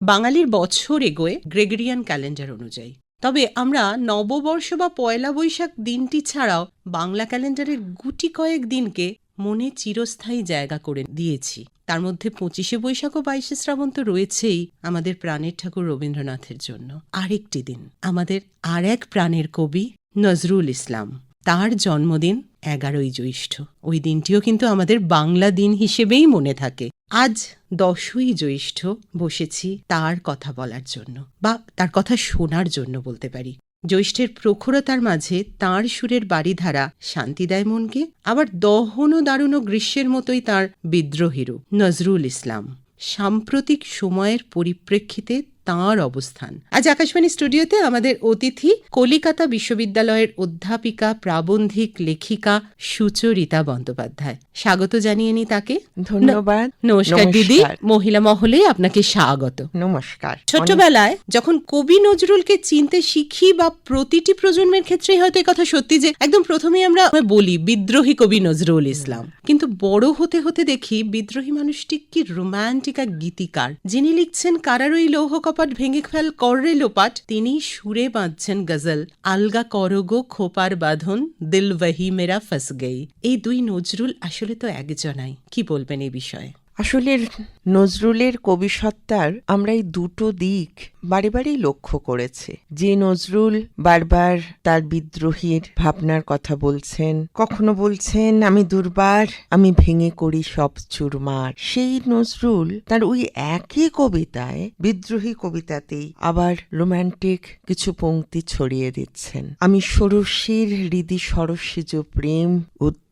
বাঙালির বছর এগোয় গ্রেগরিয়ান ক্যালেন্ডার অনুযায়ী। তবে আমরা নববর্ষ বা পয়লা বৈশাখ দিনটি ছাড়াও বাংলা ক্যালেন্ডারের গুটি কয়েক দিনকে মনে চিরস্থায়ী জায়গা করে দিয়েছি। তার মধ্যে পঁচিশে বৈশাখ ও বাইশে শ্রাবণ তো রয়েছেই আমাদের প্রাণের ঠাকুর রবীন্দ্রনাথের জন্য। আরেকটি দিন, আমাদের আর এক প্রাণের কবি নজরুল ইসলাম। তার জন্মদিন এগারোই জ্যৈষ্ঠ। ওই দিনটিও কিন্তু আমাদের বাংলা দিন হিসেবেই মনে থাকে। আজ দশই জ্যৈষ্ঠ বসেছি তার কথা বলার জন্য, বা তার কথা শোনার জন্য বলতে পারি। জ্যৈষ্ঠের প্রখরতার মাঝে তাঁর সুরের বাড়িধারা শান্তি দেয় মনকে, আবার দহন ও দারুণ গ্রীষ্মের মতোই তাঁর বিদ্রোহীরও নজরুল ইসলাম। সাম্প্রতিক সময়ের পরিপ্রেক্ষিতে তাঁর অবস্থান। আজ আকাশবাণী স্টুডিওতে আমাদের অতিথি কলিকাতা বিশ্ববিদ্যালয়ের অধ্যাপিকা প্রাবন্ধিক লেখিকা সুচরিতা বন্দ্যোপাধ্যায়। স্বাগত জানিয়ে নি তাকে। ধন্যবাদ। নমস্কার দিদি। মহিলা মহলে আপনাকে স্বাগত। নমস্কার। ছোটবেলায় যখন কবি নজরুলকে চিনতে শিখি বা প্রতিটি প্রজন্মের ক্ষেত্রেই হয়তো কথা সত্যি যে একদম প্রথমেই আমরা বলি বিদ্রোহী কবি নজরুল ইসলাম। কিন্তু বড় হতে হতে দেখি বিদ্রোহী মানুষটি কি রোম্যান্টিক এক গীতিকার যিনি লিখছেন কারারই লৌহ কপাট ভেঙে ফেল কররে লোপাট, তিনি সুরে বাঁধছেন গজল। আলগা করগো খোপার বাঁধন, দিল ওয়াহি মেরা ফস গেই। এই দুই নজরুল আসলে তো একজনাই। কি বলবেন এই বিষয়ে? আসলে নজরুলের কবিসত্তার আমরা এই দুটো দিক বারে বারেই লক্ষ্য করেছি। যে নজরুল বারবার তার বিদ্রোহীর ভাবনার কথা বলছেন, কখনো বলছেন, আমি দুর্বার, আমি ভেঙে করি সব চুরমার। সেই নজরুল তার ওই একই কবিতায়, বিদ্রোহী কবিতাতেই আবার রোমান্টিক কিছু পংক্তি ছড়িয়ে দিচ্ছেন। আমি ষোড়শীর হৃদি সরস্বীজ প্রেম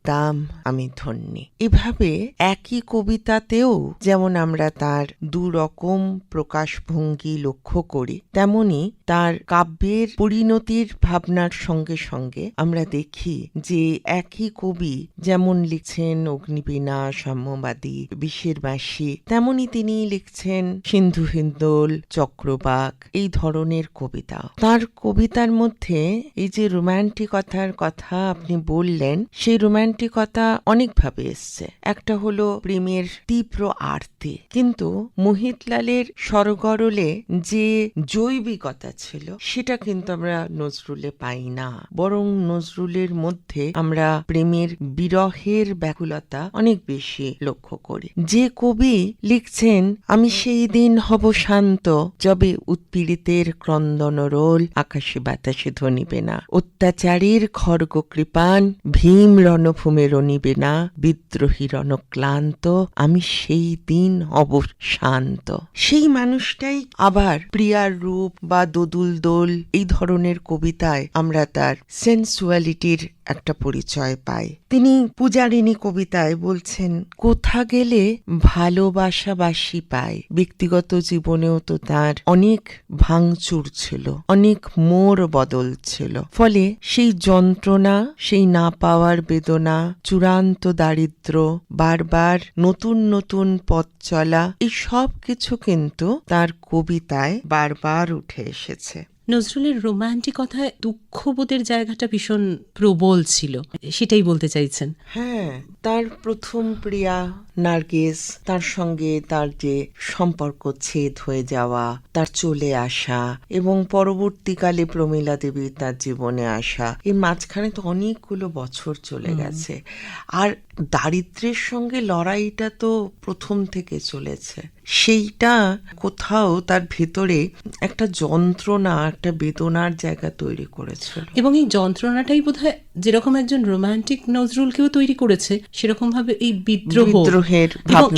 উদ্দাম আমি ধন্যী। এভাবে একই কবিতাতেও যেমন আমরা তার দু রকম প্রকাশভঙ্গি লক্ষ্য করি, তেমনি তার কাব্যের পরিণতির ভাবনার সঙ্গে সঙ্গে আমরা দেখি যে একই কবি যেমন লিখছেন অগ্নিবীণা সাম্যবাদী বিশ্বের বাসী তেমনি তিনি লিখছেন সিন্ধু হিন্দোল চক্রবাক, এই ধরনের কবিতা। তার কবিতার মধ্যে এই যে রোম্যান্টিকতার কথা আপনি বললেন, সেই রোম্যান্টিকতা অনেকভাবে এসছে। একটা হলো প্রেমের তীব্র আরতি। কিন্তু মোহিতলালের সরগরলে যে জৈবিকতা ছিল, সেটা কিন্তু আমরা নজরুলে পাই না। বরং নজরুলের মধ্যে আমরা প্রেমের বিরহের ব্যাকুলতা অনেক বেশি লক্ষ্য করি। যে কবি লিখছেন, আমি সেই দিন হব শান্ত, যবে উৎপীড়িতের ক্রন্দন রোল, আকাশে বাতাসে ধ্বনিবে না। অত্যাচারীর খড়গ কৃপান ভীম রণভূমে নিবে না বিদ্রোহী রণক্লান্ত আমি সেই দিন অবশান্ত। সেই মানুষটাই আবার প্রিয়ার রূপ বা দোদুল দোল, এই ধরনের কবিতায় আমরা তার সেন্সুয়ালিটির একটা পরিচয় পাই। তিনি পূজারিণী কবিতায় বলছেন, কোথা গেলে ভালোবাসাবাসী পায়? ব্যক্তিগত জীবনেও তো তার অনেক ভাঙচুর ছিল, অনেক মোর বদল ছিল। ফলে সেই যন্ত্রণা, সেই না পাওয়ার বেদনা, চূড়ান্ত দারিদ্র, বারবার নতুন নতুন পথ চলা, এই সব কিছু কিন্তু তার কবিতায় বারবার উঠে এসেছে। নজরুলের রোমান্টিকতায় দুঃখবোধের জায়গাটা ভীষণ প্রবল ছিল। সেটাই বলতে চাইছেন। হ্যাঁ তার প্রথম প্রিয়া নার্গিস তার সঙ্গে তার যে সম্পর্ক ছেদ হয়ে যাওয়া তার চলে আসা এবং পরবর্তীকালে প্রমীলা দেবী তার জীবনে আসা এর মাঝখানে তো অনেকগুলো বছর চলে গেছে। আর দারিদ্র্যের সঙ্গে লড়াইটা তো প্রথম থেকে চলেছে। সেইটা কোথাও তার ভেতরে একটা যন্ত্রণা একটা বেদনার জায়গা তৈরি করেছিল। এবং এই যন্ত্রণাটাই বোধহয় যেরকম একজন রোমান্টিক নজরুলকেও তৈরি করেছে সেরকম ভাবে এই বিদ্রোহ বিদ্রোহের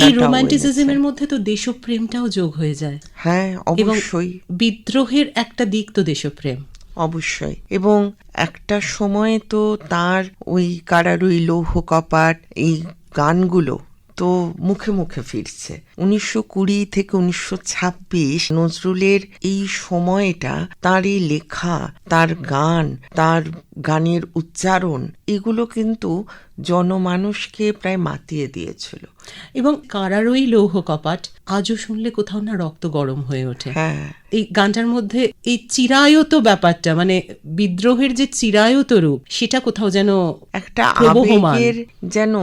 এই রোমান্টিসিজমের মধ্যে তো দেশপ্রেমটাও যোগ হয়ে যায়। হ্যাঁ অবশ্যই। বিদ্রোহের একটা দিক তো দেশপ্রেম। অবশ্যই। এবং একটা সময়ে তো তার ওই কারারুই, লৌহ কপাট, এই গানগুলো তো মুখে মুখে ফিরছে। উনিশশো কুড়ি থেকে উনিশশো ছাব্বিশ নজরুলের এই সময়টা তার এই লেখা তার গান তার গানের উচ্চারণ এগুলো কিন্তু জনমানুষকে প্রায় মাতিয়ে দিয়েছিল। এবং কারারই লৌহ কপাট আজও শুনলে কোথাও না রক্ত গরম হয়ে ওঠে। হ্যাঁ। এই গানটার মধ্যে এই চিরায়ত ব্যাপারটা মানে বিদ্রোহের যে চিরায়ত রূপ সেটা কোথাও যেন একটা। আবেগের যেন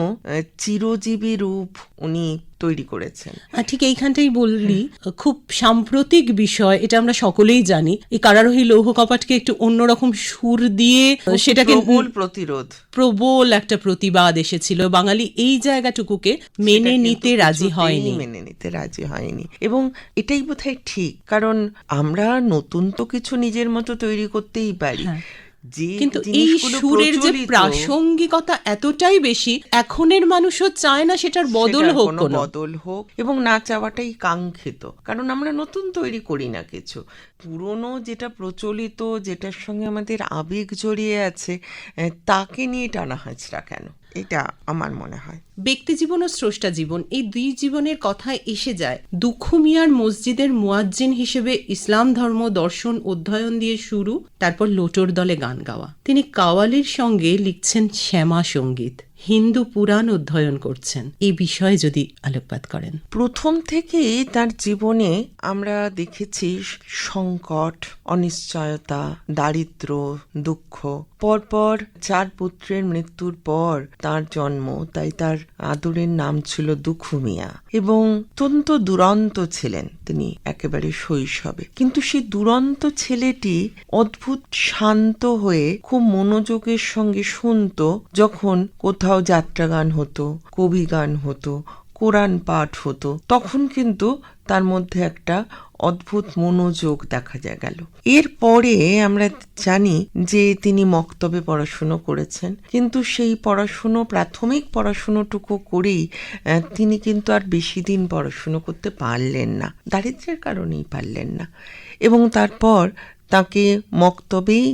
চিরজীবী রূপ উনি তৈরি করেছেন। আর ঠিক এইখানটাই বললি। খুব সাম্প্রতিক বিষয় এটা আমরা সকলেই জানি। এই কারারোহী লৌহ কপাটকে একটু অন্যরকম সুর দিয়ে সেটাকে প্রবল প্রতিরোধ। প্রবল একটা প্রতিবাদ এসেছিল। বাঙালি এই জায়গাটুকুকে মেনে নিতে রাজি হয়নি। মেনে নিতে রাজি হয়নি। এবং এটাই বোধহয় ঠিক কারণ আমরা নতুন তো কিছু নিজের মতো তৈরি করতেই পারি। হ্যাঁ। কিন্তু এই সুরের যে প্রাসঙ্গিকতা এতটাই বেশি এখনের মানুষও চায় না সেটার বদল হোক বদল হোক এবং না চাওয়াটাই কাঙ্ক্ষিত। কারণ আমরা নতুন তৈরি করি না কিছু। পুরনো যেটা প্রচলিত যেটার সঙ্গে আমাদের আবেগ জড়িয়ে আছে তাকে নিয়ে টানা হাঁচড়া কেন? এটা আমার মনে হয়। ব্যক্তি জীবন ও স্রষ্টা জীবন এই দুই জীবনের কথায় এসে যায় দুঃখ মিয়ার মসজিদের মুয়াজ্জিন হিসেবে ইসলাম ধর্ম দর্শন অধ্যয়ন দিয়ে শুরু তারপর লোটর দলে গান গাওয়া। তিনি কাওয়ালির সঙ্গে লিখছেন শ্যামা সংগীত হিন্দু পুরাণ অধ্যয়ন করছেন। এই বিষয়ে যদি আলোকপাত করেন। প্রথম থেকেই তার জীবনে আমরা দেখেছি সংকট অনিশ্চয়তা দারিদ্র দুঃখ পরপর চার পুত্রের মৃত্যুর পর তার জন্ম, তাই তার আদরের নাম ছিল দুখুমিয়া এবং অত্যন্ত দুরন্ত ছিলেন তিনি একেবারে শৈশবে। কিন্তু সেই দুরন্ত ছেলেটি অদ্ভুত শান্ত হয়ে খুব মনোযোগের সঙ্গে শুনত, যখন কোথাও যাত্রা গান হতো, কবি গান হতো, কোরআন পাঠ হতো, তখন কিন্তু তার মধ্যে একটা অদ্ভুত মনোযোগ দেখা যায় গেল। এরপরে আমরা জানি যে তিনি মক্তবে পড়াশুনো করেছেন। কিন্তু সেই পড়াশুনো, প্রাথমিক পড়াশুনোটুকু করেই তিনি কিন্তু আর বেশি দিন পড়াশুনো করতে পারলেন না। দারিদ্রের কারণেই পারলেন না। এবং তারপর তাকে মক্তবেই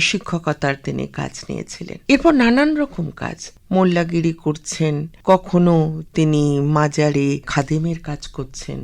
শিক্ষকতার তিনি কাজ নিয়েছিলেন। এরপর নানান রকম কাজ। মোল্লাগিরি করছেন, কখনো তিনি মাজারে খাদেমের কাজ করছেন,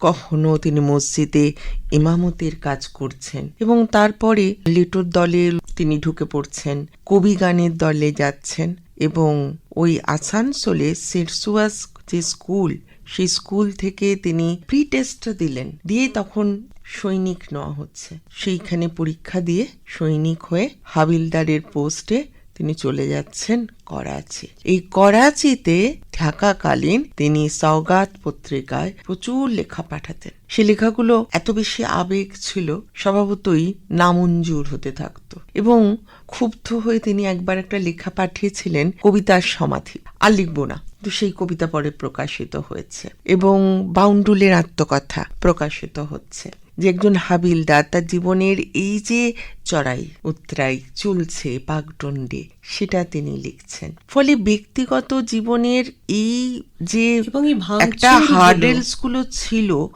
কখনো তিনি মসজিদে ইমামতের কাজ করছেন এবং তারপরে লিটুর দলে তিনি ঢুকে পড়ছেন, কবি গানের দলে যাচ্ছেন এবং ওই আসানসোলে সিরসুয়াস যে স্কুল, সেই স্কুল থেকে তিনি প্রি টেস্ট দিলেন। দিয়ে তখন সৈনিক নেওয়া হচ্ছে। সেইখানে পরীক্ষা দিয়ে সৈনিক হয়ে হাবিলদারের পোস্টে তিনি চলে যাচ্ছেন করাচি। এই করাচিতে থাকাকালীন তিনি সওগাত পত্রিকায় প্রচুর লেখা পাঠাতেন। সে লেখাগুলো এত বেশি আবেগ ছিল, স্বভাবতই নামঞ্জুর হতে থাকতো এবং ক্ষুব্ধ হয়ে তিনি একবার একটা লেখা পাঠিয়েছিলেন, কবিতার সমাধি। আর লিখব না তো সেই কবিতা পরে প্রকাশিত হয়েছে এবং বাউন্ডুলের আত্মকথা প্রকাশিত হচ্ছে। যে একজন হাবিলদার তার জীবনের এই যে চড়াই উত্তরাই চলছে পাকদণ্ডে সেটা তিনি লিখছেন। ফলে ব্যক্তিগত জীবনের এই যে এবং এই একটা হার্ডেলসগুলো ছিল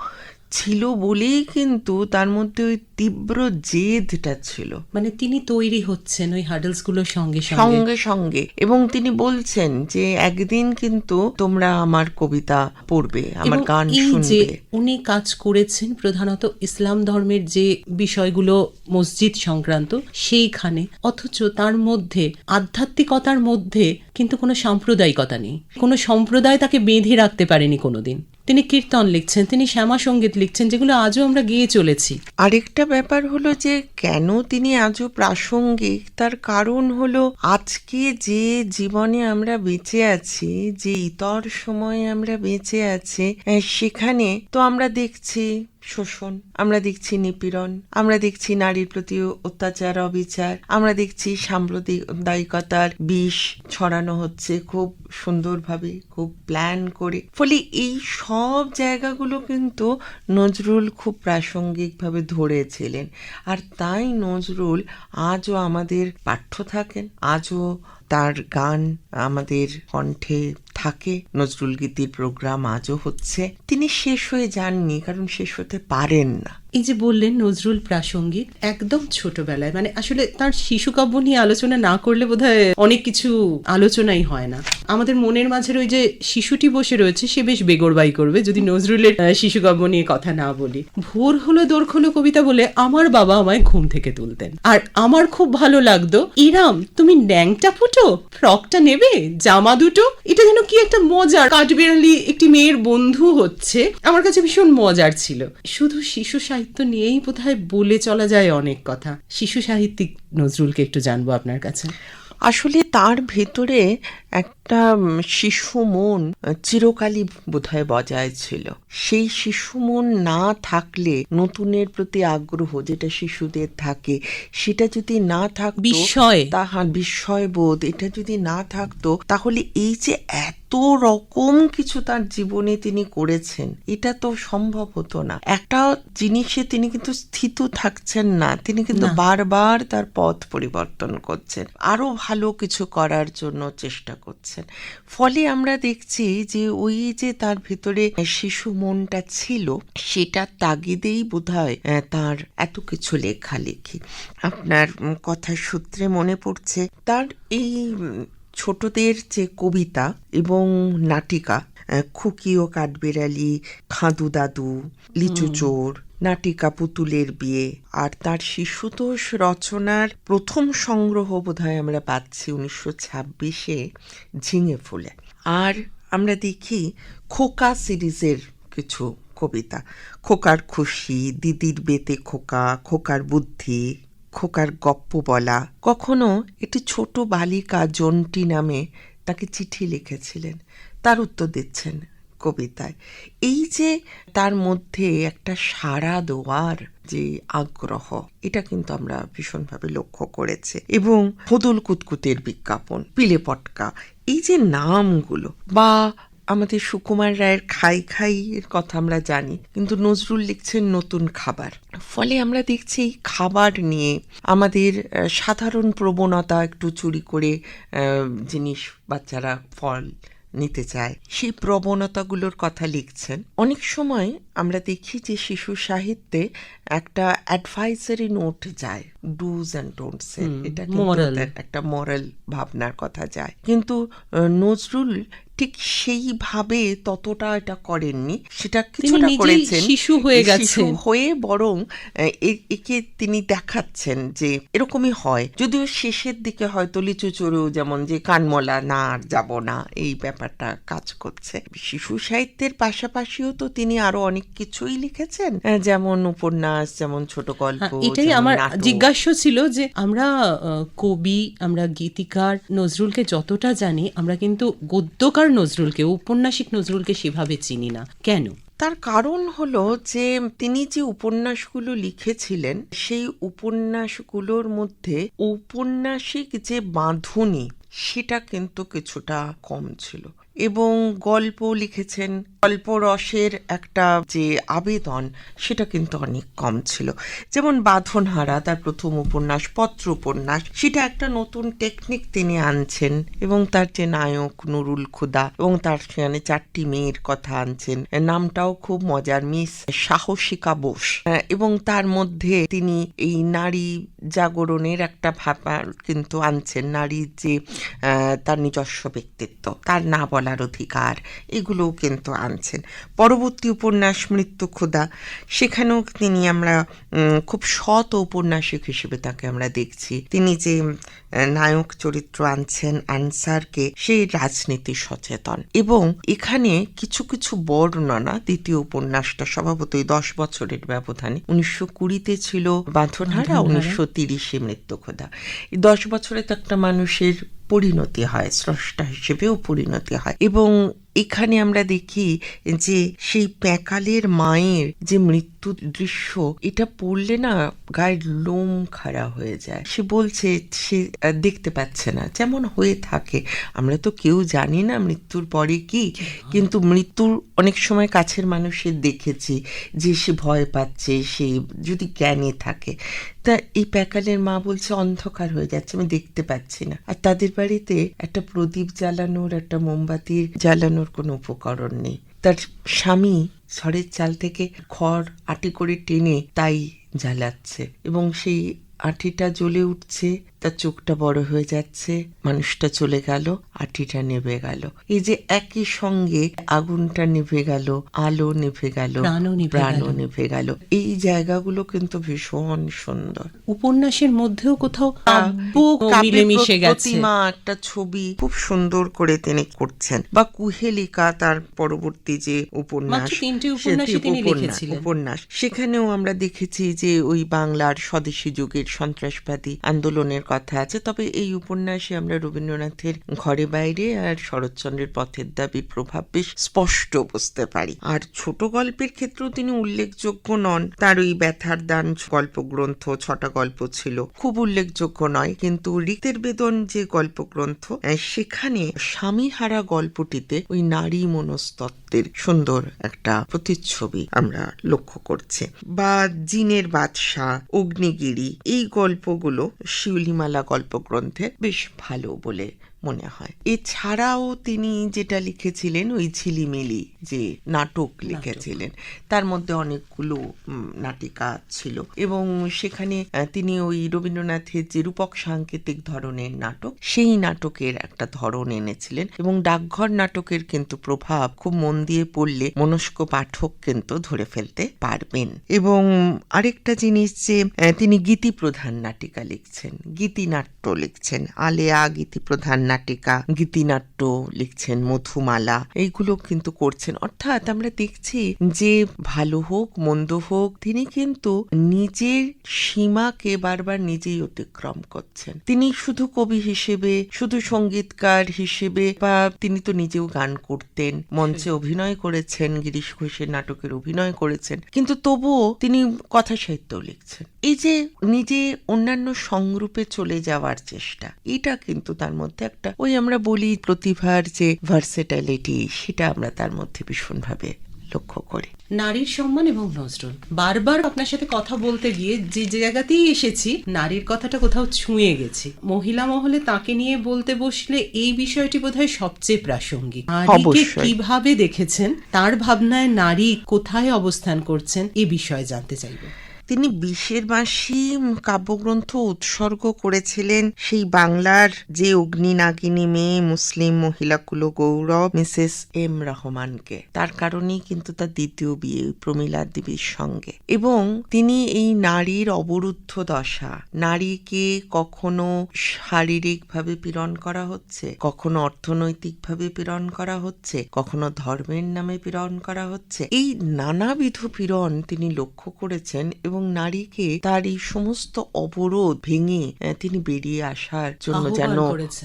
ছিল বলেই কিন্তু তার মধ্যে ওই তীব্র জেদটা ছিল। মানে তিনি তৈরি হচ্ছেন ওই হার্ডলসগুলোর সঙ্গে সঙ্গে। সঙ্গে সঙ্গে। এবং তিনি বলছেন যে একদিন কিন্তু তোমরা আমার কবিতা পড়বে আমার গান শুনবে। উনি কাজ করেছেন প্রধানত ইসলাম ধর্মের যে বিষয়গুলো মসজিদ সংক্রান্ত সেইখানে। অথচ তার মধ্যে আধ্যাত্মিকতার মধ্যে কিন্তু কোনো সাম্প্রদায়িকতা নেই। কোনো সম্প্রদায় তাকে বেঁধে রাখতে পারেনি কোনোদিন। তিনি কীর্তন লিখছেন, তিনি শ্যামা সংগীত লিখছেন, যেগুলো আজও আমরা গিয়ে চলেছি। আরেকটা ব্যাপার হলো যে, কেন তিনি আজও প্রাসঙ্গিক? তার কারণ হলো, আজকে যে জীবনে আমরা বেঁচে আছি, যে ইতর সময়ে আমরা বেঁচে আছি সেখানে তো আমরা দেখছি শোষণ, আমরা দেখছি নিপীড়ন, আমরা দেখছি নারীর প্রতি অত্যাচার, অবিচার, আমরা দেখছি সাম্প্রদায়িকতার বিষ ছড়ানো হচ্ছে খুব সুন্দরভাবে, খুব প্ল্যান করে। ফলে এই সব জায়গাগুলো কিন্তু নজরুল খুব প্রাসঙ্গিকভাবে ধরেছিলেন। আর তাই নজরুল আজও আমাদের পাঠ্য থাকেন, আজও তার গান আমাদের কণ্ঠে থাকে। নজরুল গীতির প্রোগ্রাম আজও হচ্ছে। তিনি শেষ হয়ে যাননি, কারণ শেষ হতে পারেন না। এই যে বললেন নজরুল প্রাসঙ্গিক, একদম ছোটবেলায় মানে আসলে তার শিশু কাব্য নিয়ে আলোচনা না করলে বোধহয় অনেক কিছু আলোচনাই হয় না। আমাদের মনের মাঝের ওই যে শিশুটি বসে রয়েছে, সে বেশ বেগরবাই করবে, যদি নজরুলের শিশু কাব্য নিয়ে কথা না বলি। ভোর হলো, দোর হলো কবিতা বলে আমার বাবা আমায় ঘুম থেকে তুলতেন। আর আমার খুব ভালো লাগতো, ইরাম, তুমি ন্যাংটা ফুটো, ফ্রকটা নেবে, জামা দুটো? এটা যেন কি একটা মজার, কাঠবিড়ালি একটি মেয়ের বন্ধু হচ্ছে, আমার কাছে ভীষণ মজার ছিল। শুধু শিশু সাহিত্য নিয়েই বোধহয় বলে চলা যায় অনেক কথা। শিশু সাহিত্যিক নজরুলকে একটু জানব আপনার কাছে। আসলে তার ভেতরে একটা শিশু মন চিরকালই বোধহয় বজায় ছিল। সেই শিশু মন না থাকলে নতুনের প্রতি আগ্রহ যেটা শিশুদের থাকে সেটা যদি না থাক বিস্ময়। তাহার বিস্ময়বোধ এটা যদি না থাকতো তাহলে এই যে এত রকম কিছু তার জীবনে তিনি করেছেন এটা তো সম্ভব হতো না। একটা জিনিসে তিনি কিন্তু স্থিত থাকছেন না তিনি কিন্তু বারবার তার পথ পরিবর্তন করছেন। আরও ভালো কিছু করার জন্য চেষ্টা করছেন। ফলে আমরা দেখছি যে ওই যে তার ভিতরে শিশু মনটা ছিল সেটা তাগিদেই বোধহয় আহ, তার এত কিছু লেখালেখি। আপনার কথার সূত্রে মনে পড়ছে তার এই ছোটদের যে কবিতা এবং নাটিকা খুকি ও কাঠবেড়ালি খাদু দাদু লিচু চোর নাটিকা পুতুলের বিয়ে। আর তার শিশুতোষ রচনার প্রথম সংগ্রহ বোধহয় আমরা পাচ্ছি উনিশশো ছাব্বিশে ঝিঙে ফুলে। আর আমরা দেখি খোকা সিরিজের কিছু কবিতা। খোকার খুশি, দিদির বেতে খোকা, খোকার বুদ্ধি, খোকার গপ্প বলা। কখনো একটি ছোট বালিকা জন্টি নামে তাকে চিঠি লিখেছিলেন। তার উত্তর দিচ্ছেন কবিতায়। এই যে তার মধ্যে একটা সাড়া দেওয়ার যে আগ্রহ, এটা কিন্তু আমরা ভীষণভাবে লক্ষ্য করেছি। এবং হদুল কুতকুতের বিজ্ঞাপন, পিলে পটকা, এই যে নামগুলো, বা আমাদের সুকুমার রায়ের খাই খাই এর কথা আমরা জানি, কিন্তু নজরুল লিখছেন নতুন খাবার। ফলে আমরা দেখছি এই খাবার নিয়ে আমাদের সাধারণ প্রবণতা একটু চুরি করে জিনিস বাচ্চারা ফল নিতে চায়। সেই প্রবণতাগুলোর কথা লিখছেন। অনেক সময় আমরা দেখি যে শিশু সাহিত্যে একটা অ্যাডভাইসারি নোট যায় ডুজ অ্যান্ড ডোন্টস এটা। তার একটা মরাল ভাবনার কথা যায়। কিন্তু নজরুল ঠিক সেইভাবে ততটা এটা করেননি। সেটা কিছুটা করেছেন। শিশু হয়ে গেছেন। হয়ে বরং একে তিনি দেখাচ্ছেন যে এরকমই হয়। যদিও শেষের দিকে হয়তো লিচু চড়েও যেমন যে কানমলা না আর যাব না এই ব্যাপারটা কাজ করছে। শিশু সাহিত্যের পাশাপাশিও তো তিনি আরও অনেক কিছুই লিখেছেন? যেমন উপন্যাস যেমন ছোট গল্প হ্যাঁ, এটাই আমার জিজ্ঞাস্য ছিল যে আমরা কবি আমরা গীতিকার নজরুলকে যতটা জানি আমরা কিন্তু গদ্যকার নজরুলকে উপন্যাসিক নজরুলকে সেভাবে চিনি না। কেন? তার কারণ হলো যে তিনি যে উপন্যাসগুলো লিখেছিলেন সেই উপন্যাসগুলোর মধ্যে ঔপন্যাসিক যে বাঁধুনি সেটা কিন্তু কিছুটা কম ছিল। এবং গল্প লিখেছেন। গল্প রসের একটা যে আবেদন সেটা কিন্তু অনেক কম ছিল। যেমন বাঁধনহারা তার প্রথম উপন্যাস পত্র উপন্যাস সেটা একটা নতুন টেকনিক তিনি আনছেন এবং তার যে নায়ক নুরুল খুদা এবং তার সেখানে চারটি মেয়ের কথা আনছেন। নামটাও খুব মজার মিস সাহসিকা বোস। আহ, এবং তার মধ্যে তিনি এই নারী জাগরণের একটা ভাবা কিন্তু আনছেন। নারীর যে তার নিজস্ব ব্যক্তিত্ব। তার না বলার অধিকার এগুলোও কিন্তু আনছেন। পরবর্তী উপন্যাস মৃত্যু খোদা সেখানেও তিনি আমরা খুব সৎ ঔপন্যাসিক হিসেবে তাকে আমরা দেখছি। তিনি যে নায়ক চরিত্র আনছেন আনসারকে সেই রাজনীতি সচেতন। এবং এখানে কিছু কিছু বর্ণনা দ্বিতীয় উপন্যাসটা স্বভাবতই দশ বছরের ব্যবধানে। উনিশশো কুড়িতে ছিল বাঁধনহারা উনিশশো তিরিশে মৃত্যু খোদা এই দশ বছরে তো একটা মানুষের পরিণতি হয় স্রষ্টা হিসেবেও পরিণতি হয় এবং এখানে আমরা দেখি যে সেই প্যাকালের মায়ের যে মৃত্যু দৃশ্য, এটা পড়লে না গায়ের লোম খাড়া হয়ে যায়। সে বলছে, সে দেখতে পাচ্ছে না। যেমন হয়ে থাকে। আমরা তো কেউ জানি না মৃত্যুর পরে কি। কিন্তু মৃত্যুর অনেক সময় কাছের মানুষের দেখেছি যে সে ভয় পাচ্ছে, সে যদি জ্ঞানে থাকে। তা এই প্যাকালের মা বলছে, অন্ধকার হয়ে যাচ্ছে, আমি দেখতে পাচ্ছি না। আর তাদের বাড়িতে একটা প্রদীপ জ্বালানোর, একটা মোমবাতির জ্বালানোর কোনো উপকরণ নেই। তার স্বামী ঝড়ের চাল থেকে খড় আটি করে টেনে তাই জ্বালাচ্ছে এবং সেই আটিটা জ্বলে উঠছে। তার চোখটা বড় হয়ে যাচ্ছে মানুষটা চলে গেল আটিটা নেভে গেল। এই যে একই সঙ্গে আগুনটা নিভে গেল আলো নিভে গেল প্রাণও নিভে গেল। এই জায়গাগুলো কিন্তু ভীষণ সুন্দর। উপন্যাসের মধ্যেও কোথাও মিলেমিশে গেছে প্রতিমা একটা ছবি খুব সুন্দর করে তিনি করছেন। বা কুহেলিকা তার পরবর্তী যে উপন্যাস- উপন্যাস। সেখানেও আমরা দেখেছি যে ওই বাংলার স্বদেশী যুগের সন্ত্রাসবাদী আন্দোলনের কথা আছে। তবে এই উপন্যাসে আমরা রবীন্দ্রনাথের ঘরে বাইরে আর শরৎচন্দ্রের পথের দাবির প্রভাব বেশ স্পষ্ট বুঝতে পারি। আর ছোট গল্পের ক্ষেত্রেও তিনি উল্লেখযোগ্য নন। তার ওই ব্যথার দান গল্পগ্রন্থ ছটা গল্প ছিল। খুব উল্লেখযোগ্য নয় কিন্তু ঋতের বেদন যে গল্পগ্রন্থ আহ, সেখানে স্বামীহারা গল্পটিতে ওই নারী মনস্তত্ত্বের সুন্দর একটা প্রতিচ্ছবি আমরা লক্ষ্য করছি। বা জিনের বাদশাহ অগ্নিগিরি এই গল্পগুলো শিউলিমালা গল্পগ্রন্থে বেশ ভালো বলে মনে হয়। এছাড়াও তিনি যেটা লিখেছিলেন ওই ঝিলিমিলি যে নাটক লিখেছিলেন তার মধ্যে অনেকগুলো নাটিকা ছিল। এবং সেখানে তিনি ওই রবীন্দ্রনাথের যে রূপক সাংকেতিক ধরনের নাটক সেই নাটকের একটা ধরন এনেছিলেন। এবং ডাকঘর নাটকের কিন্তু প্রভাব খুব মন দিয়ে পড়লে মনস্ক পাঠক কিন্তু ধরে ফেলতে পারবেন। এবং আরেকটা জিনিস যে তিনি গীতি প্রধান নাটিকা লিখছেন গীতিনাট্য লিখছেন আলেয়া গীতি প্রধান নাটিকা গীতিনাট্য লিখছেন মধুমালা এইগুলো কিন্তু করছেন। অর্থাৎ আমরা দেখছি যে ভালো হোক মন্দ হোক তিনি কিন্তু নিজের সীমাকে বারবার নিজেই অতিক্রম করছেন। তিনি শুধু কবি হিসেবে শুধু সঙ্গীতকার হিসেবে বা তিনি তো নিজেও গান করতেন মঞ্চে অভিনয় করেছেন গিরিশ ঘোষের নাটকের অভিনয় করেছেন কিন্তু তবুও তিনি কথা সাহিত্য লিখছেন। এই যে নিজে অন্যান্য সংরূপে চলে যাওয়ার চেষ্টা এটা কিন্তু তার মধ্যে একটা ওই আমরা বলি প্রতিভার যে ভার্সেটালিটি সেটা আমরা তার মধ্যে ভীষণভাবে লক্ষ্য করি। নারীর সম্মান এবং নজরুল। বারবার আপনার সাথে কথা বলতে গিয়ে যে জায়গাতেই এসেছি নারীর কথাটা কোথাও ছুঁয়ে গেছি। মহিলা মহলে তাকে নিয়ে বলতে বসলে এই বিষয়টি বোধহয় সবচেয়ে প্রাসঙ্গিক। নারীকে কীভাবে দেখেছেন তার ভাবনায় নারী কোথায় অবস্থান করছেন এ বিষয়ে জানতে চাইব। তিনি বিশের মাসি কাব্যগ্রন্থ উৎসর্গ করেছিলেন। সেই বাংলার যে অগ্নি নাগিনী মেয়ে মুসলিম মহিলা কুল গৌরব, মিসেস এম রহমানকে। তার কারণেই কিন্তু তার দ্বিতীয় বিয়ে প্রমীলা দেবীর সঙ্গে। এবং তিনি এই নারীর অবরুদ্ধ দশা, নারীকে কখনো শারীরিকভাবে পীড়ন করা হচ্ছে, কখনো অর্থনৈতিকভাবে পীড়ন করা হচ্ছে, কখনো ধর্মের নামে পীড়ন করা হচ্ছে, এই নানাবিধ পীড়ন তিনি লক্ষ্য করেছেন এবং নারীকে তার এই সমস্ত অবরোধ ভেঙে তিনি বেরিয়ে আসার জন্য যেন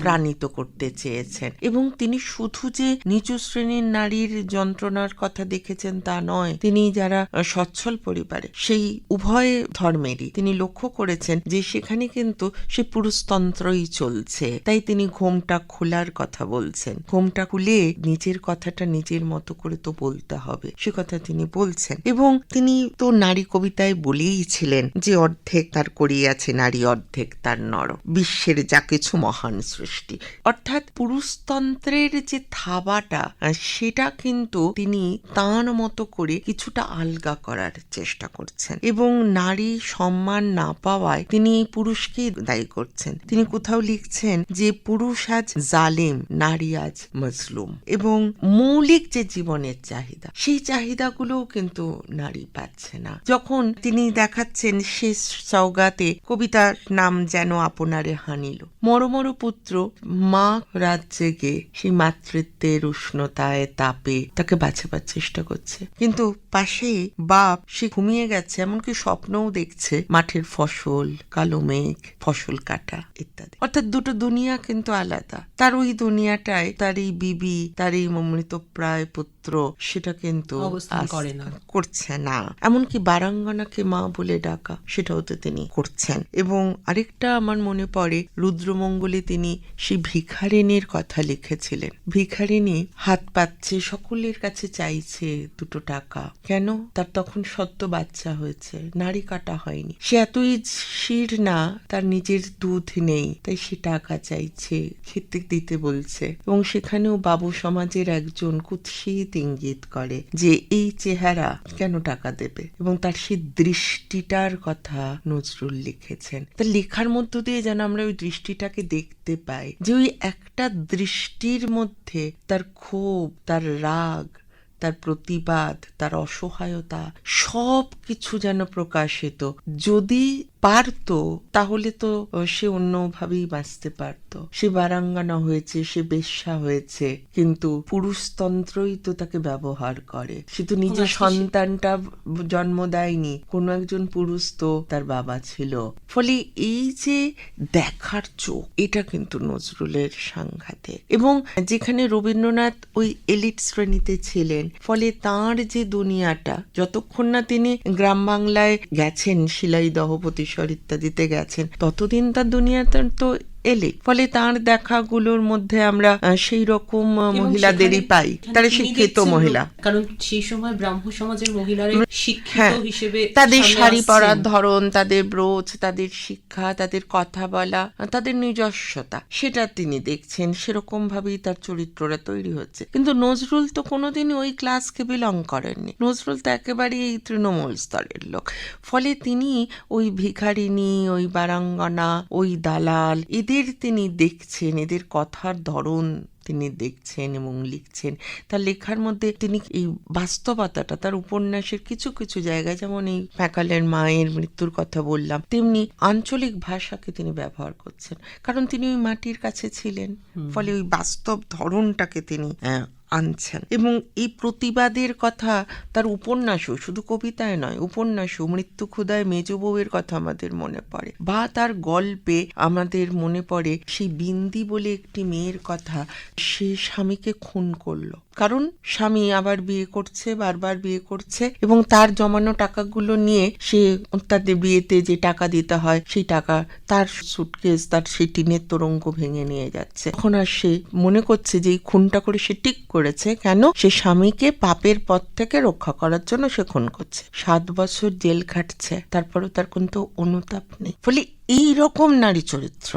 প্রাণিত করতে চেয়েছেন। এবং তিনি শুধু যে নিচু শ্রেণির নারীর যন্ত্রণার কথা দেখেছেন তা নয় তিনি যারা সচ্ছল পরিবারে সেই উভয় ধর্মেরই তিনি লক্ষ্য করেছেন যে সেখানে কিন্তু সে পুরুষতন্ত্রই চলছে। তাই তিনি ঘোমটা খোলার কথা বলছেন। ঘোমটা খুলে নিজের কথাটা নিজের মতো করে তো বলতে হবে সে কথা তিনি বলছেন। এবং তিনি তো নারী কবিতায় বলেইছিলেন যে অর্ধেক তার করিয়াছে নারী, অর্ধেক তার নর। বিশ্বের যা কিছু মহান সৃষ্টি। অর্থাৎ পুরুষতন্ত্রের যে থাবাটা সেটা কিন্তু তিনি তাঁর মতো করে কিছুটা আলগা করার চেষ্টা করছেন। এবং নারী সম্মান না পাওয়ায় তিনি পুরুষকে দায়ী করছেন। তিনি কোথাও লিখছেন যে, পুরুষ আজ জালেম, নারী আজ মজলুম। এবং মৌলিক যে জীবনের চাহিদা, সেই চাহিদাগুলোও কিন্তু নারী পাচ্ছে না। যখন তিনি দেখাচ্ছেন শেষ সৌগাতে কবিতার নাম যেন আপনারে হানিল। মরমর পুত্র মা রাত জেগে সেই মাতৃত্বের উষ্ণতায় তাপে তাকে বাঁচাবার চেষ্টা করছে। কিন্তু পাশেই বাপ সে ঘুমিয়ে গেছে এমনকি স্বপ্নও দেখছে মাঠের ফসল কালো মেঘ ফসল কাটা ইত্যাদি। অর্থাৎ দুটো দুনিয়া কিন্তু আলাদা। তার ওই দুনিয়াটায় তার এই বিবি তার এই মৃতপ্রায় পুত্র সেটা কিন্তু করে না। করছে না। এমনকি বারাঙ্গনাকে মা বলে ডাকা, সেটাও তো তিনি করছেন। এবং আরেকটা আমার মনে পড়ে, রুদ্রমঙ্গলে তিনি সেই ভিখারিনীর কথা লিখেছিলেন। ভিখারিনী হাত পাচ্ছে, সকলের কাছে চাইছে দুটো টাকা। কেন? তার তখন সদ্য বাচ্চা হয়েছে, নারী কাটা হয়নি। সে এতই শির না, তার নিজের দুধ নেই, তাই সে টাকা চাইছে, খেতে দিতে বলছে। এবং সেখানেও বাবু সমাজের একজন কুৎসিত ইঙ্গিত করে যে, এই চেহারা কেন টাকা দেবে? এবং তার সেই দৃষ্টিটার কথা নজরুল লিখেছেন। তা লেখার মধ্য দিয়ে যেন আমরা ওই দৃষ্টিটাকে দেখতে পাই, যে ওই একটা দৃষ্টির মধ্যে তার ক্ষোভ, তার রাগ, তার প্রতিবাদ, তার অসহায়তা সব কিছু যেন প্রকাশিত। যদি পারতো তাহলে তো সে অন্যভাবেই বাঁচতে পারতো। সে বারাঙ্গানা হয়েছে সে বেশ্যা হয়েছে কিন্তু পুরুষতন্ত্রই তো তাকে ব্যবহার করে। সে তো নিজের সন্তানটা জন্ম দেয়নি কোনো একজন পুরুষ তো তার বাবা ছিল। ফলে এই যে দেখার চোখ এটা কিন্তু নজরুলের সাংঘাতে এবং যেখানে রবীন্দ্রনাথ ওই এলিট শ্রেণীতে ছিলেন ফলে তার যে দুনিয়াটা যতক্ষণ না তিনি গ্রাম বাংলায় গেছেন শিলাই দহপতিশ্বর ইত্যাদিতে গেছেন। ততদিন তার দুনিয়াটা তো এলে। ফলে তার দেখাগুলোর মধ্যে আমরা সেই রকম মহিলাদেরই পাই। সেখানে তারা শিক্ষিত মহিলা। কারণ সেই সময় ব্রাহ্ম সমাজের মহিলারা শিক্ষিত হ্যাঁ, হিসেবে তাদের শাড়ি পরার ধরন তাদের ব্রোচ তাদের শিক্ষা তাদের কথা বলা তাদের নিজস্বতা সেটা তিনি দেখছেন। সেরকম ভাবেই তার চরিত্রটা তৈরি হচ্ছে। কিন্তু নজরুল তো কোনোদিনই ওই ক্লাসকে বিলং করেননি। নজরুল তো একেবারেই এই তৃণমূল স্তরের লোক। ফলে তিনি ওই ভিখারিনী ওই বারাঙ্গনা ওই দালাল এদের তিনি দেখছেন এদের কথার ধরন তিনি দেখছেন এবং লিখছেন। তার লেখার মধ্যে তিনি এই বাস্তবতাটা তার উপন্যাসের কিছু কিছু জায়গায় যেমন এই ফ্যাকালের মায়ের মৃত্যুর কথা বললাম তেমনি আঞ্চলিক ভাষাকে তিনি ব্যবহার করছেন। কারণ তিনি ওই মাটির কাছে ছিলেন। ফলে ওই বাস্তব ধরনটাকে তিনি আনছেন। এবং এই প্রতিবাদের কথা তার উপন্যাসও, শুধু কবিতায় নয়, উপন্যাসও, মৃত্যু ক্ষুদায় মেজ বউয়ের কথা আমাদের মনে পড়ে বা তার গল্পে আমাদের মনে পড়ে সেই বিন্দি বলে একটি মেয়ের কথা সে স্বামীকে খুন করল। কারণ স্বামী আবার বিয়ে করছে, বারবার বিয়ে করছে এবং তার জমানো টাকাগুলো নিয়ে সে তাদের বিয়েতে যে টাকা দিতে হয়, সেই টাকা তার সুটকেস তার সেই টিনের তোরঙ্গ ভেঙে নিয়ে যাচ্ছে। তখন আর সে মনে করছে যে এই খুনটা করে সে ঠিক করেছে, কেন? সে স্বামীকে পাপের পথ থেকে রক্ষা করার জন্য সে খুন করছে। সাত বছর জেল খাটছে, তারপরেও তার কোনো অনুতাপ নেই। ফলে এই রকম নারী চরিত্র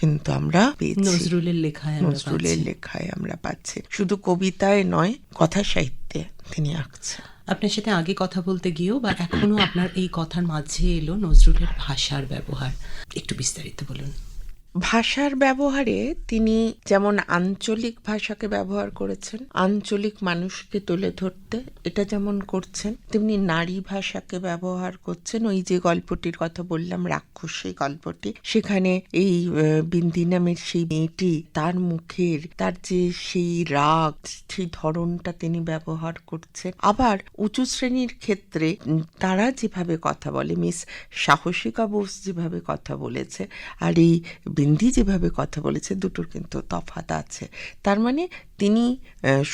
কিন্তু আমরা পেয়েছি। নজরুলের লেখায় নজরুলের লেখায় আমরা পাচ্ছি। শুধু কবিতায় নয় কথা সাহিত্যে তিনি আঁকছেন। আপনার সাথে আগে কথা বলতে গিয়েও বা এখনও আপনার এই কথার মাঝে এলো নজরুলের ভাষার ব্যবহার। একটু বিস্তারিত বলুন। ভাষার ব্যবহারে তিনি যেমন আঞ্চলিক ভাষাকে ব্যবহার করেছেন, আঞ্চলিক মানুষকে তুলে ধরতে এটা যেমন করছেন, তেমনি নারী ভাষাকে ব্যবহার করছেন। ওই যে গল্পটির কথা বললাম, রাক্ষসী গল্পটি, সেখানে এই বিন্দি নামের সেই মেয়েটি তার মুখের, তার যে সেই রাগ, সেই ধরনটা তিনি ব্যবহার করছেন। আবার উঁচু শ্রেণির ক্ষেত্রে তারা যেভাবে কথা বলে, মিস সাহসিকা বোস যেভাবে কথা বলেছে, আর এই বিন্দি যেভাবে কথা বলেছে, দুটোর কিন্তু তফাৎ আছে। তার মানে তিনি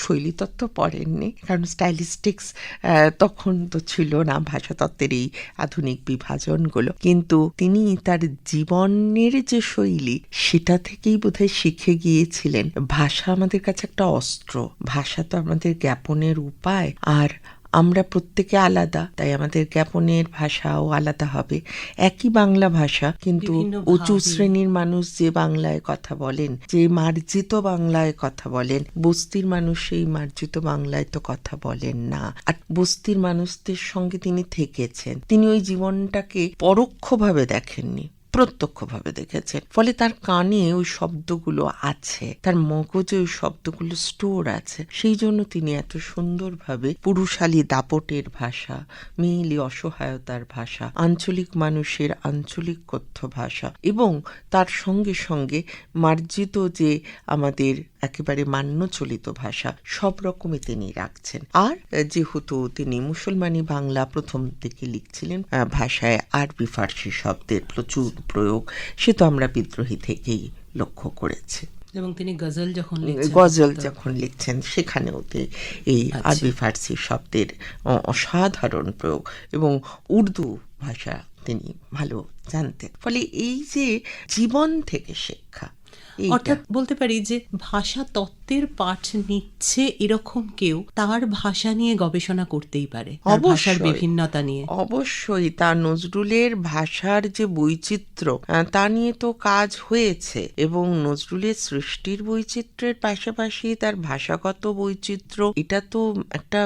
শৈলীতত্ত্ব পড়েননি, কারণ স্টাইলিস্টিক্স তখন তো ছিল না ভাষাতত্ত্বের এই আধুনিক বিভাজনগুলো। কিন্তু তিনি তার জীবনের যে শৈলী, সেটা থেকেই বোধহয় শিখে গিয়েছিলেন। ভাষা আমাদের কাছে একটা অস্ত্র। ভাষা তো আমাদের জ্ঞাপনের উপায়। আর আমরা প্রত্যেকে আলাদা তাই আমাদের জ্ঞাপনের ভাষাও আলাদা হবে। একই বাংলা ভাষা কিন্তু উঁচু শ্রেণির মানুষ যে বাংলায় কথা বলেন যে মার্জিত বাংলায় কথা বলেন বস্তির মানুষ সেই মার্জিত বাংলায় তো কথা বলেন না। আর বস্তির মানুষদের সঙ্গে তিনি থেকেছেন। তিনি ওই জীবনটাকে পরোক্ষভাবে দেখেননি। প্রত্যক্ষভাবে দেখেছেন। ফলে তার কানে ওই শব্দগুলো আছে, তার মগজে ওই শব্দগুলো স্টোর আছে। সেই জন্য তিনি এত সুন্দরভাবে পুরুষালী দাপটের ভাষা, মেয়েলি অসহায়তার ভাষা, আঞ্চলিক মানুষের আঞ্চলিক কথ্য ভাষা এবং তার সঙ্গে সঙ্গে মার্জিত যে আমাদের একেবারে মান্যচলিত ভাষা সব রকমই তিনি রাখছেন আর যেহেতু তিনি মুসলমানি বাংলা প্রথম থেকে লিখছিলেন ভাষায় আরবি ফার্সি শব্দের প্রচুর প্রয়োগ সে তো আমরা বিদ্রোহী থেকেই লক্ষ্য করেছি এবং তিনি গজল যখন গজল যখন লিখছেন সেখানেও এই আচ্ছা। আরবি ফার্সি শব্দের অসাধারণ প্রয়োগ এবং উর্দু ভাষা তিনি ভালো জানতেন। ফলে এই যে জীবন থেকে শিক্ষা অর্থাৎ বলতে পারি যে ভাষা তত্ত্বের পাঠ নিচ্ছে এরকম কেউ তার ভাষা নিয়ে গবেষণা করতেই পারে ভাষার বিভিন্নতা নিয়ে। অবশ্যই তা নজরুলের ভাষার যে বৈচিত্র্য তা নিয়ে তো কাজ হয়েছে এবং নজরুলের সৃষ্টির বৈচিত্র্যের পাশাপাশি তার ভাষাগত বৈচিত্র্য এটা তো একটা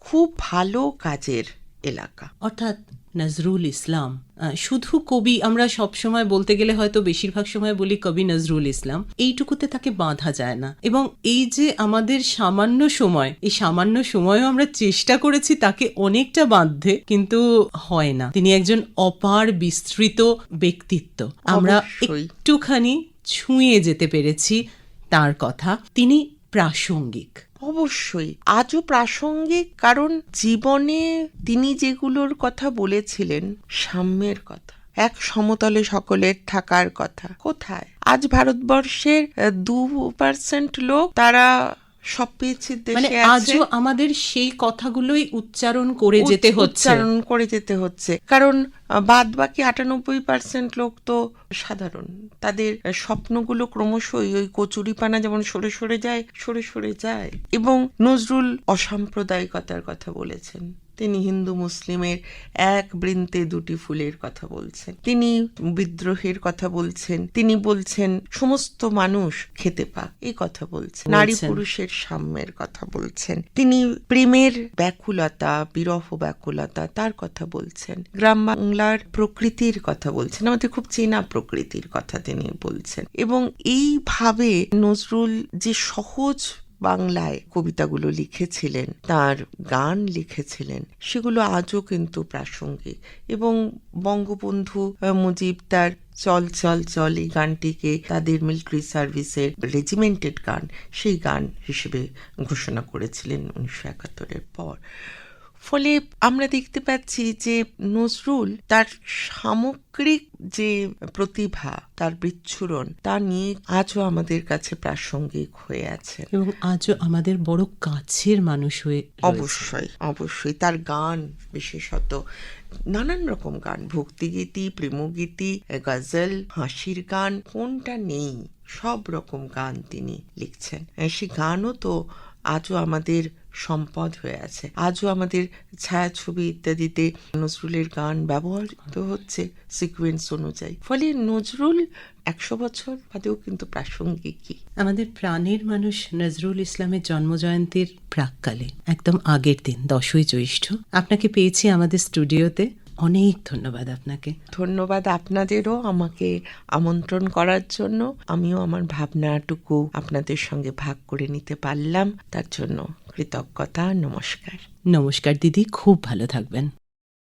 খুব ভালো কাজের এলাকা। অর্থাৎ নজরুল ইসলাম। শুধু কবি আমরা সব সময় বলতে গেলে হয়তো বেশিরভাগ সময় বলি কবি নজরুল ইসলাম। এইটুকুতে তাকে বাঁধা যায় না। এবং এই যে আমাদের সামান্য সময় এই সামান্য সময়ও আমরা চেষ্টা করেছি তাকে অনেকটা বাঁধতে কিন্তু হয় না। তিনি একজন অপার বিস্তৃত ব্যক্তিত্ব। আমরা একটুখানি ছুঁয়ে যেতে পেরেছি তার কথা। তিনি প্রাসঙ্গিক। অবশ্যই। আজও প্রাসঙ্গিক, কারণ জীবনে তিনি যেগুলোর কথা বলেছিলেন, সাম্যের কথা। এক সমতলে সকলের থাকার কথা। কোথায়? আজ ভারতবর্ষের দু পার্সেন্ট লোক তারা সব পেয়েছে মানে আজও আমাদের সেই কথাগুলোই উচ্চারণ করে যেতে হচ্ছে। উচ্চারণ করে যেতে হচ্ছে। কারণ বাদ বাকি আটানব্বই পার্সেন্ট লোক তো সাধারণ। তাদের স্বপ্নগুলো ক্রমশই ওই কচুরিপানা যেমন সরে সরে যায় সরে সরে যায়। এবং নজরুল অসাম্প্রদায়িকতার কথা বলেছেন। তিনি হিন্দু মুসলিমের এক বৃন্তে দুটি ফুলের কথা বলছেন। তিনি বিদ্রোহের কথা বলছেন। তিনি বলছেন সমস্ত মানুষ খেতে পাক। এই কথা বলছেন। নারী পুরুষের সাম্যের কথা বলছেন। তিনি প্রেমের ব্যাকুলতা বিরহ ব্যাকুলতা তার কথা বলছেন। গ্রাম বাংলার প্রকৃতির কথা বলছেন। আমাদের খুব চেনা প্রকৃতির কথা তিনি বলছেন। এবং এইভাবে নজরুল যে সহজ বাংলায় কবিতাগুলো লিখেছিলেন, তার গান লিখেছিলেন। সেগুলো আজও কিন্তু প্রাসঙ্গিক। এবং বঙ্গবন্ধু মুজিব তার চল চল চল এই গানটিকে তাদের মিলিটারি সার্ভিসের রেজিমেন্টেড গান, সেই গান হিসেবে ঘোষণা করেছিলেন উনিশশো একাত্তরের পর। ফলে আমরা দেখতে পাচ্ছি যে নজরুল তার সামগ্রিক যে প্রতিভা তার বিচ্ছুরণ তা নিয়ে আজও আমাদের কাছে প্রাসঙ্গিক হয়ে আছে। এবং আজও আমাদের বড় কাছের মানুষ হয়ে অবশ্যই অবশ্যই। তার গান বিশেষত নানান রকম গান ভক্তিগীতি প্রেমগীতি গজল হাসির গান কোনটা নেই সব রকম গান তিনি লিখছেন। সে গানও তো আজও আমাদের সম্পদ হয়ে আছে। আজও আমাদের ছায়াছবি ইত্যাদিতে নজরুলের গান ব্যবহৃত হচ্ছে সিকোয়েন্স অনুযায়ী। ফলে নজরুল একশো বছর বাদেও কিন্তু প্রাসঙ্গিকই। আমাদের প্রাণের মানুষ নজরুল ইসলামের জন্মজয়ন্তীর প্রাককালে, একদম আগের দিন, দশই জ্যৈষ্ঠ। আপনাকে পেয়েছি আমাদের স্টুডিওতে। অনেক ধন্যবাদ আপনাকে। ধন্যবাদ আপনাদেরও আমাকে আমন্ত্রণ করার জন্য। আমিও আমার ভাবনাটুকু আপনাদের সঙ্গে ভাগ করে নিতে পারলাম। তার জন্য কৃতজ্ঞতা নমস্কার। নমস্কার দিদি খুব ভালো থাকবেন।